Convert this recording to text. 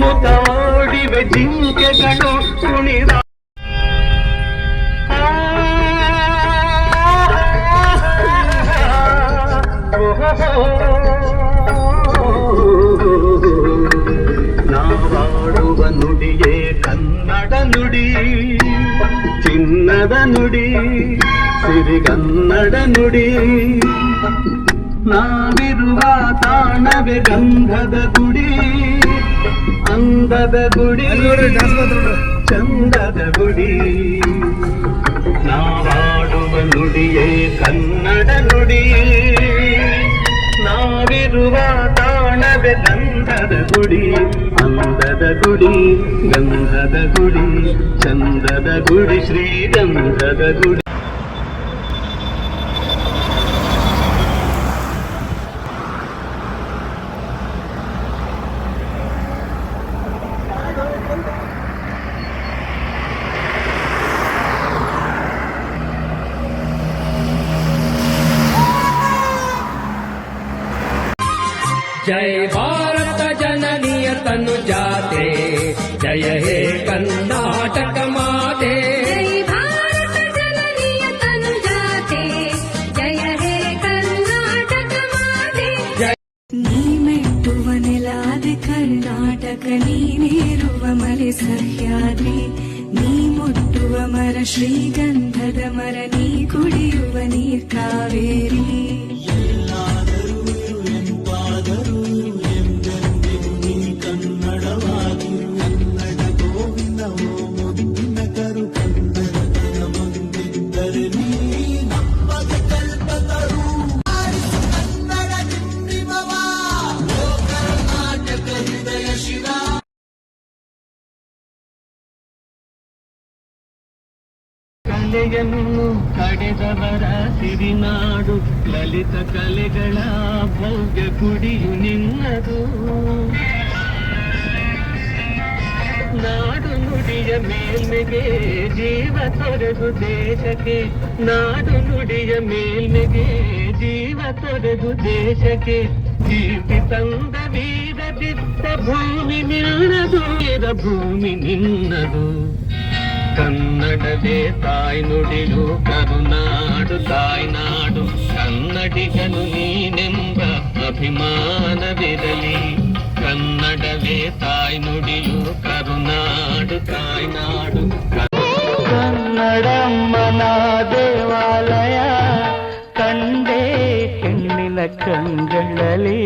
ಮುಖ ಓಡಿವೆ ಜಿಂಕೆಗಳು ಕುಣಿದ ನಾವಾಡುವ ನುಡಿಯೇ ಕನ್ನಡ ನುಡಿ ಚಿನ್ನದ ನುಡಿ ಸಿರಿಗನ್ನಡ ನುಡಿ ನಾವಿರುವ ತಾಣವೇ ಗಂಧದ ಗುಡಿ ಅಂದದ ಗುಡಿ. ಚಂದದ ಗುಡಿ. ನಾವಾಡುವ ನುಡಿಯೇ ಕನ್ನಡ ನುಡಿ. ನಾವಿರುವ ತಾಣವೆ ಗಂಧದ ಗುಡಿ. ಅಂದದ ಗುಡಿ ಗಂಧದ ಗುಡಿ ಚಂದದ ಗುಡಿ ಶ್ರೀ ಶ್ರೀಗಂಧದ ಗುಡಿ. ಜಯ ಭಾರತ ಜನನಿಯ ತನು ಜಾತೆ. ಜಯ ಹೇ ಕರ್ನಾಟಕ ಮಾತೆ. ನೀಮೆಟ್ಟುವ ನೆಲಾದ ಕರ್ನಾಟಕ ನೀನೇರುವ ಮಲೆ ಸಹ್ಯಾದ್ರಿ ನೀ ಮುಟ್ಟುವ ಮರ ಶ್ರೀಗಂಧದ ಮರ ನೀ ಕುಡಿಯುವ ನೀರ್ ಕಾವೇರಿ. ಕಲೆಯನ್ನು ಕಡೆದವರ ಸಿರಿನಾಡು ಲಲಿತ ಕಲೆಗಳ ಭವ್ಯ ಗುಡಿಯು ನಿನ್ನದು ನಾಡು ನುಡಿಯ ಮೇಲ್ಮೆಗೆ ಜೀವ ತೊರೆದು ದೇಶಕ್ಕೆ ನಾಡು ನುಡಿಯ ಮೇಲ್ಮೆಗೆ ಜೀವ ತೊರೆದು ದೇಶಕ್ಕೆ ಕೀರ್ತಿ ತಂದ ವೀರದಿದ್ದ ಭೂಮಿ ನಿನ್ನದು ವೀರ ಭೂಮಿ ನಿನ್ನದು ಕನ್ನಡವೇ ತಾಯಿ ನುಡಿಯು ಕರುನಾಡು ತಾಯ್ನಾಡು ಕನ್ನಡಿಗನು ನೀನೆಂಬ ಅಭಿಮಾನವಿರಲಿ ಕನ್ನಡವೇ ತಾಯಿ ನುಡಿಯು ಕರುನಾಡು ತಾಯ್ನಾಡು ಕನ್ನಡಮ್ಮನ ದೇವಾಲಯ ಕಂಡೇ ಹೆಣ್ಣಿನ ಕಂಗಳಲ್ಲಿ